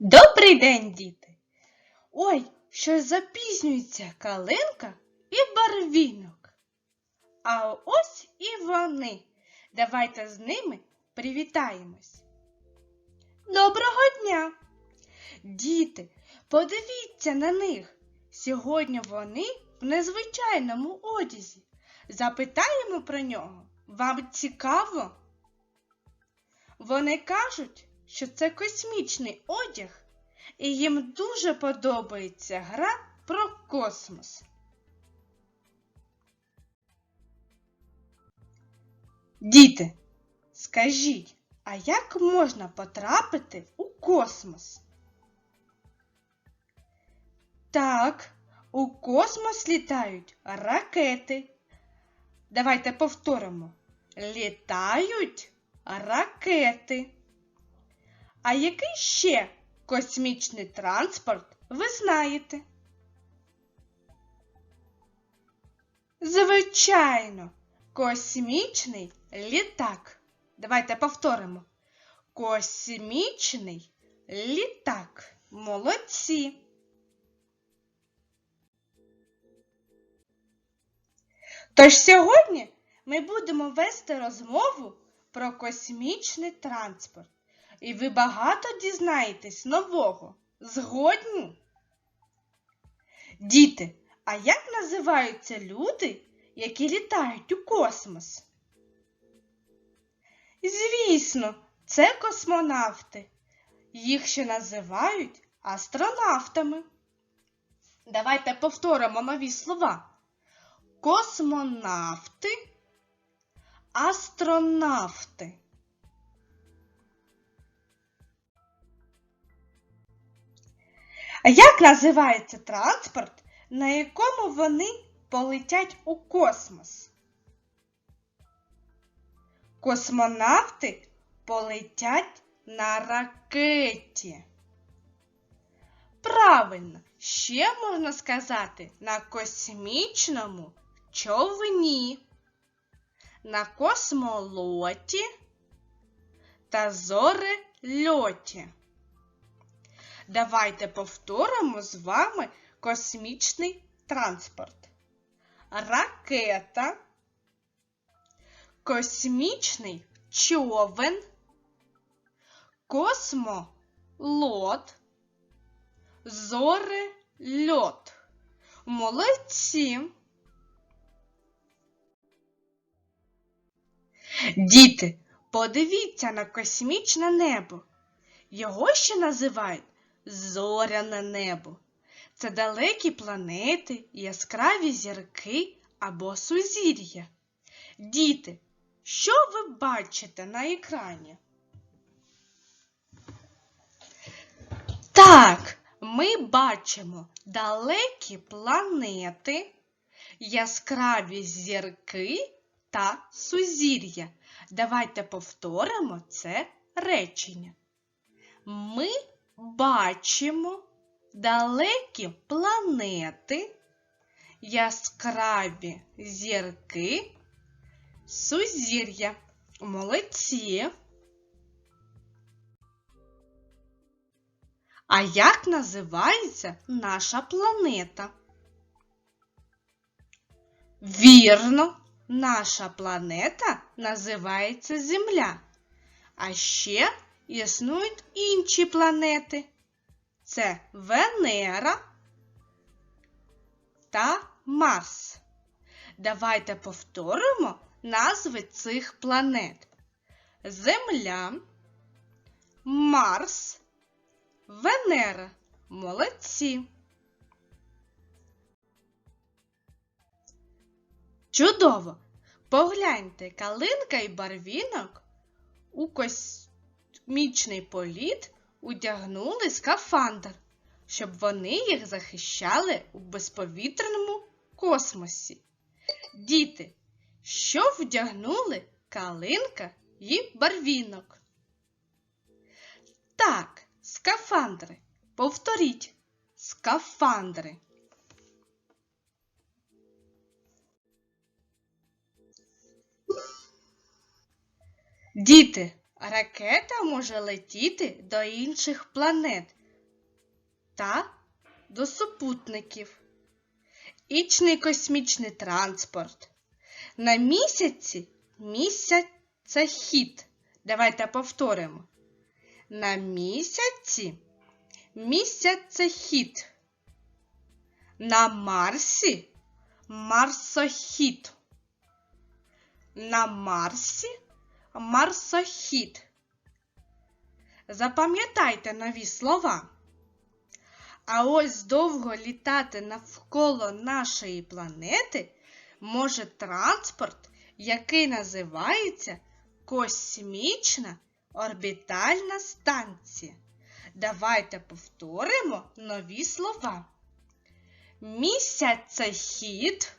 Добрий день, діти! Ой, щось запізнюється калинка і барвінок. А ось і вони. Давайте з ними привітаємось. Доброго дня! Діти, подивіться на них. Сьогодні вони в незвичайному одязі. Запитаємо про нього. Вам цікаво? Вони кажуть, що це космічний одяг, і їм дуже подобається гра про космос. Діти, скажіть, а як можна потрапити у космос? Так, у космос літають ракети. Давайте повторимо. Літають ракети. А який ще космічний транспорт ви знаєте? Звичайно, космічний літак. Давайте повторимо. Космічний літак. Молодці. Тож сьогодні ми будемо вести розмову про космічний транспорт. І ви багато дізнаєтесь нового. Згодні? Діти, а як називаються люди, які літають у космос? Звісно, це космонавти. Їх ще називають астронавтами. Давайте повторимо нові слова. Космонавти, астронавти. Як називається транспорт, на якому вони полетять у космос? Космонавти полетять на ракеті. Правильно, ще можна сказати на космічному човні, на космолоті та зорельоті. Давайте повторимо з вами космічний транспорт. Ракета, космічний човен, космолот, зорельот. Молодці! Діти, подивіться на космічне небо. Його ще називають зоряне небо. Це далекі планети, яскраві зірки або сузір'я. Діти, що ви бачите на екрані? Так, ми бачимо далекі планети, яскраві зірки та сузір'я. Давайте повторимо це речення. Ми бачимо далекі планети, яскраві зірки, сузір'я. Молодці. А як називається наша планета? Вірно, наша планета називається Земля. А ще існують інші планети. Це Венера та Марс. Давайте повторимо назви цих планет. Земля, Марс, Венера. Молодці. Чудово! Погляньте, калинка і барвінок у космічний політ удягнули скафандр, щоб вони їх захищали у безповітряному космосі. Діти, що вдягнули калинка і барвінок? Так, скафандри. Повторіть скафандри. Діти, ракета може летіти до інших планет та до супутників. Ічний космічний транспорт. На місяці місяцехід. Давайте повторимо. На місяці місяцехід. На Марсі марсохід. На Марсі марсохід. Запам'ятайте нові слова. А ось довго літати навколо нашої планети може транспорт, який називається космічна орбітальна станція. Давайте повторимо нові слова. Місяцехід,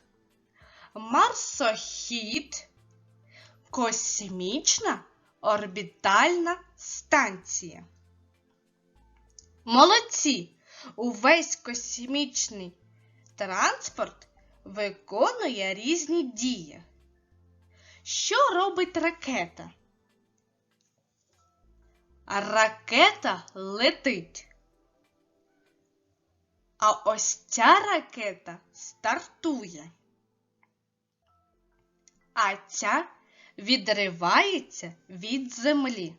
марсохід, космічна орбітальна станція. Молодці! Увесь космічний транспорт виконує різні дії. Що робить ракета? Ракета летить. А ось ця ракета стартує. А ця відривається від землі.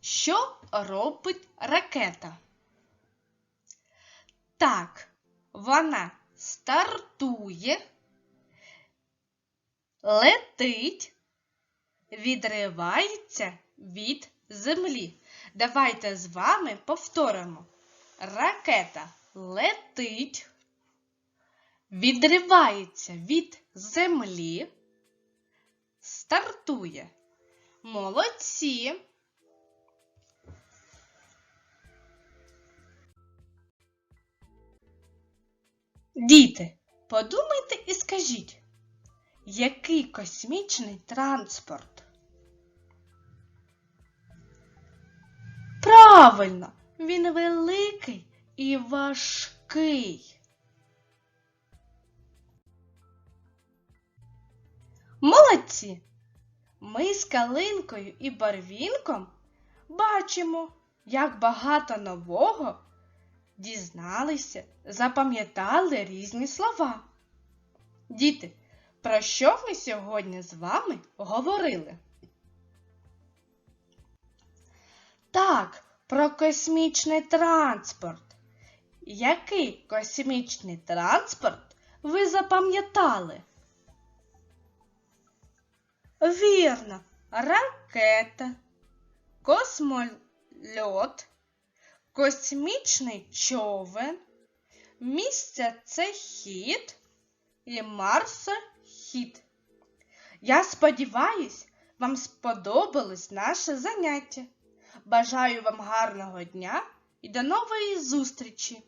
Що робить ракета? Так, вона стартує, летить, відривається від землі. Давайте з вами повторимо. Ракета летить, відривається від землі, стартує. Молодці! Діти, подумайте і скажіть, який космічний транспорт? Правильно, він великий і важкий. Молодці! Ми з калинкою і барвінком бачимо, як багато нового дізналися, запам'ятали різні слова. Діти, про що ми сьогодні з вами говорили? Так, про космічний транспорт. Який космічний транспорт ви запам'ятали? Вірно, ракета, космольот, космічний човен, місяцехід і марсохід. Я сподіваюсь, вам сподобалось наше заняття. Бажаю вам гарного дня і до нової зустрічі!